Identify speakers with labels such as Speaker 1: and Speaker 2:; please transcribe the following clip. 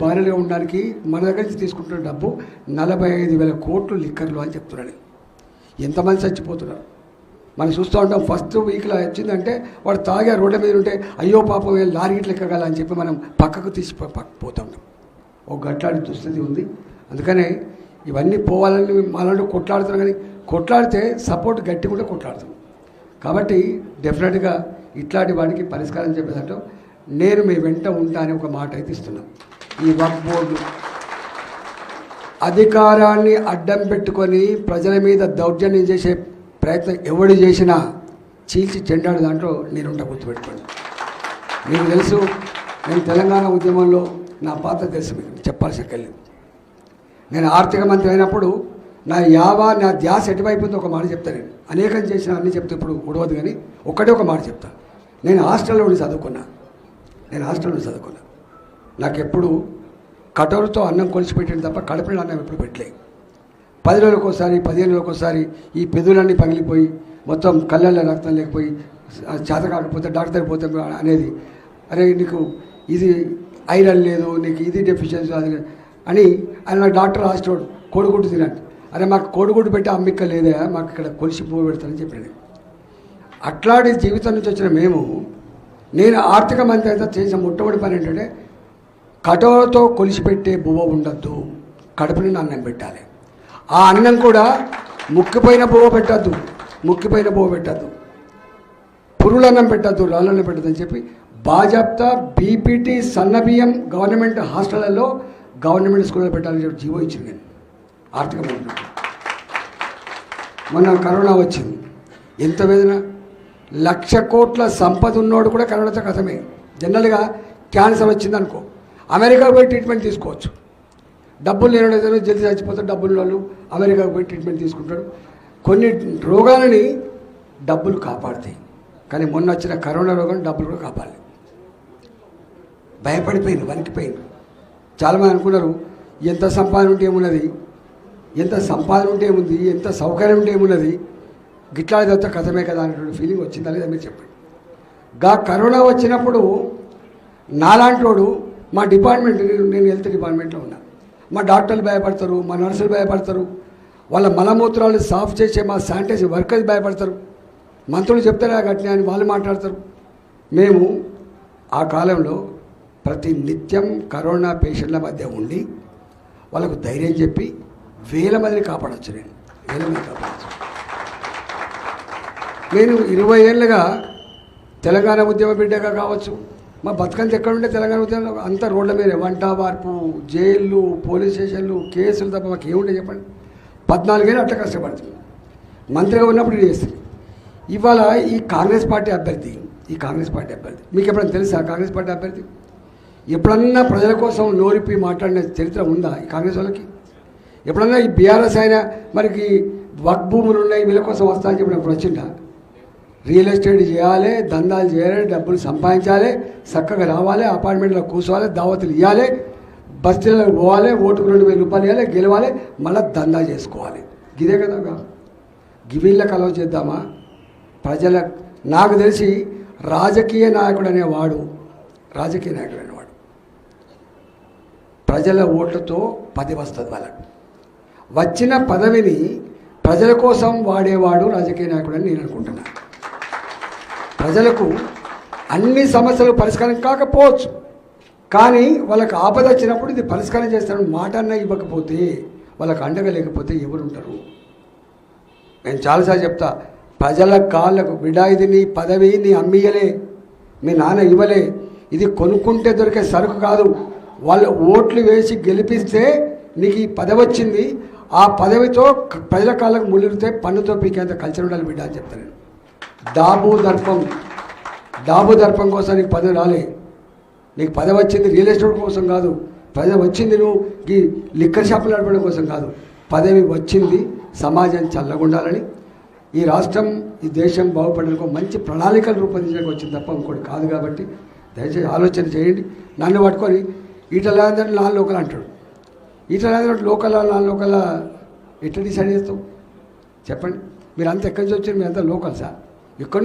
Speaker 1: బారిలో ఉండడానికి మన దగ్గర నుంచి తీసుకుంటున్న డబ్బు నలభై ఐదు వేల కోట్లు లిక్కర్లు అని చెప్తున్నాడు. ఎంతమంది చచ్చిపోతున్నారు? మనం చూస్తూ ఉంటాం ఫస్ట్ వీక్లో వచ్చిందంటే వాడు తాగే రోడ్ల మీద ఉంటే అయ్యో పాపం లారీ ఇట్లా ఎక్కగల అని చెప్పి మనం పక్కకు తీసి ప- పోతూ. ఉంటాం ఒక గట్లాడి దుస్థితి ఉంది. అందుకనే ఇవన్నీ పోవాలని మనలో కొట్లాడుతున్నాం కానీ కొట్లాడితే సపోర్ట్ గట్టి కూడా కొట్లాడుతాం. కాబట్టి డెఫినెట్గా ఇట్లాంటి వాడికి పరిష్కారం చెప్పేదంటే నేను మీ వెంట ఉంటా అని ఒక మాట అయితే ఇస్తున్నాను ఈ వర్క్ బోర్డు అధికారాన్ని అడ్డం పెట్టుకొని ప్రజల మీద దౌర్జన్యం చేసే ప్రయత్నం ఎవడు చేసినా చీల్చి చెండాడు దాంట్లో నేను గుర్తుపెట్టుకోండి. మీకు తెలుసు నేను తెలంగాణ ఉద్యమంలో నా పాత్ర తెలుసు మీకు చెప్పాల్సి వెళ్ళింది నేను ఆర్థిక మంత్రి అయినప్పుడు నా యావా నా ధ్యాస ఎటువైపుందో ఒక మాట చెప్తాను నేను. అనేకం చేసిన అన్ని చెప్తే ఇప్పుడు ఉడవదు కానీ ఒక్కటే ఒక మాట చెప్తాను నేను హాస్టల్లో ఉండి చదువుకున్నా. నేను హాస్టల్లో ఉండి చదువుకున్నా. నాకు ఎప్పుడు కటోరుతో అన్నం కొలిచి పెట్టిన తప్ప కడుపులో అన్నం ఎప్పుడు పెట్టలే. పది రోజులకు ఒకసారి పదిహేను రోజులకు ఒకసారి ఈ పెదులన్నీ పగిలిపోయి మొత్తం కళ్ళల్లో రక్తం లేకపోయి చేత కాకపోతే డాక్టర్ పోతే అనేది అరే నీకు ఇది ఐరన్ లేదు నీకు ఇది డెఫిషియన్సీ అది అని ఆయన డాక్టర్ రాసినోడు కోడిగుడ్డు తినండి. అరే మాకు కోడిగుడ్డు పెట్టి అమ్మిక్క లేదే మాకు ఇక్కడ కొలిసి పువ్వు పెడతానని చెప్పాడు. అట్లాంటి జీవితం నుంచి వచ్చిన మేము నేను ఆర్థిక మంత్రి అయితే చేసిన మొట్టమొదటి పని ఏంటంటే కటోరతో కొలిసిపెట్టే బువ్వ ఉండద్దు. కడుపు నిండా అన్నం పెట్టాలి. ఆ అన్నం కూడా ముక్కిపోయిన బువ్వ పెట్టద్దు. ముక్కిపోయిన బువ్వ పెట్టద్దు. పురులన్నం పెట్టద్దు రాళ్ళన్నం పెట్టద్దు అని చెప్పి బాజాప్తా బీపీటీ సన్నబియ్యం గవర్నమెంట్ హాస్టళ్ళలో గవర్నమెంట్ స్కూల్లో పెట్టాలని చెప్పి జీవో ఇచ్చింది నేను. ఆర్థిక మంత్రి. మొన్న కరోనా వచ్చింది. ఎంత వేదన? లక్ష కోట్ల సంపద ఉన్నోడు కూడా కరోనాతో కథమే. జనరల్గా క్యాన్సర్ వచ్చింది అమెరికాకు అమెరికా పోయి ట్రీట్మెంట్ తీసుకోవచ్చు. డబ్బులు లేని జల్దీ చచ్చిపోతాడు డబ్బులు వాళ్ళు అమెరికాకు పోయి ట్రీట్మెంట్ తీసుకుంటాడు. కొన్ని రోగాలని డబ్బులు కాపాడుతాయి. కానీ మొన్న వచ్చిన కరోనా రోగం డబ్బులు కూడా కాపాడాలి భయపడిపోయింది వణికిపోయింది. చాలామంది అనుకున్నారు ఎంత సంపాదన ఉంటే ఏమున్నది? ఎంత సంపాదన ఉంటే ఏముంది? ఎంత సౌకర్యం ఉంటే ఏమున్నది? గిట్లాది అంతా కథమే కదా అనేటువంటి ఫీలింగ్ వచ్చిందా లేదా మీరు చెప్పండి. గా కరోనా వచ్చినప్పుడు నాలాంటోడు మా డిపార్ట్మెంట్ నేను- హెల్త్ డిపార్ట్మెంట్లో ఉన్నా. మా డాక్టర్లు భయపడతారు మా నర్సులు భయపడతారు వాళ్ళ మలమూత్రాలు సాఫ్ చేసే మా శానిటైజర్ వర్కర్స్ భయపడతారు. మంత్రులు చెప్తారా అట్లే అని వాళ్ళు మాట్లాడతారు. మేము ఆ కాలంలో ప్రతి నిత్యం కరోనా పేషెంట్ల మధ్య ఉండి వాళ్ళకు ధైర్యం చెప్పి వేల మందిని కాపాడొచ్చు నేను. వేల మంది కాపాడచ్చు. నేను ఇరవై ఏళ్ళుగా తెలంగాణ ఉద్యమ బిడ్డగా కావచ్చు. మా బతుకంత ఎక్కడుండే తెలంగాణ ఉద్యమంలో అంత రోడ్ల మీద. వంట వార్పు జైళ్ళు పోలీస్ స్టేషన్లు కేసులు తప్ప మాకు ఏముండే చెప్పండి? పద్నాలుగేళ్ళు అట్లా కష్టపడుతుంది. మంత్రిగా ఉన్నప్పుడు ఇది చేస్తుంది ఇవాళ ఈ కాంగ్రెస్ పార్టీ అభ్యర్థి ఈ కాంగ్రెస్ పార్టీ అభ్యర్థి మీకు ఎప్పుడైనా తెలుసా కాంగ్రెస్ పార్టీ అభ్యర్థి? ఎప్పుడన్నా ప్రజల కోసం నోరిపి మాట్లాడిన చరిత్ర ఉందా ఈ కాంగ్రెస్ వాళ్ళకి? ఎప్పుడన్నా ఈ బీఆర్ఎస్ అయినా మనకి వక్ భూములు ఉన్నాయి వీళ్ళ కోసం వస్తా అని చెప్పినప్పుడు వచ్చిందా రియల్ ఎస్టేట్ చేయాలి దందాలు చేయాలి డబ్బులు సంపాదించాలి చక్కగా రావాలి అపార్ట్మెంట్లో కూర్చోవాలి దావతులు ఇవ్వాలి బస్తీలకు పోవాలి ఓటుకు రెండు వేల రూపాయలు ఇవ్వాలి గెలవాలి మళ్ళీ దందా చేసుకోవాలి. గిదే కదా గివిళ్ళ కలవ చేద్దామా? ప్రజల నాకు తెలిసి రాజకీయ నాయకుడు అనేవాడు రాజకీయ నాయకుడు అనేవాడు. ప్రజల ఓట్లతో పది వస్తుంది వాళ్ళకు. వచ్చిన పదవిని ప్రజల కోసం వాడేవాడు రాజకీయ నాయకుడు అని నేను అనుకుంటున్నాను ప్రజలకు అన్ని సమస్యలు పరిష్కారం కాకపోవచ్చు. కానీ వాళ్ళకి ఆపద వచ్చినప్పుడు ఇది పరిష్కారం చేస్తారని మాట అన్న ఇవ్వకపోతే వాళ్ళకి అండగా లేకపోతే ఎవరుంటారు నేను చాలాసార్లు చెప్తా ప్రజల కాళ్ళకు బిడా ఇది నీ పదవి నీ అమ్మియలే మీ నాన్న ఇవ్వలే ఇది కొనుక్కుంటే దొరికే సరుకు కాదు. వాళ్ళు ఓట్లు వేసి గెలిపిస్తే నీకు ఈ పదవి వచ్చింది ఆ పదవితో ప్రజల కాళ్ళకు ముళ్ళితే పన్నుతో పీకేంత కల్చర్ ఉండాలి బిడ్డ అని చెప్తాను నేను. డాబు దర్పం. డాబు దర్పం కోసం నీకు పదవి రాలే. నీకు పదవి వచ్చింది రియల్ ఎస్టేట్ కోసం కాదు. పదవి వచ్చింది నువ్వు ఈ లిక్కర్ షాపులు నడపడం కోసం కాదు. పదవి వచ్చింది సమాజం చల్లగుండాలని. ఈ రాష్ట్రం ఈ దేశం బాగుపడడానికి మంచి ప్రణాళికలు రూపొందించడానికి వచ్చింది తప్ప ఇంకోటి కాదు కాబట్టి దయచేసి ఆలోచన చేయండి. నన్ను పట్టుకొని ఈట లేదంటే లోకల్ అంటాడు. ఈట లేదంటే లోకల్ నాన్ లోకల్ ఎట్లా డిసైడ్ చేస్తావు? చెప్పండి. మీరు అంతా ఎక్కడి నుంచి వచ్చారు? మీరు అంతా లోకల్సా ఎక్కడి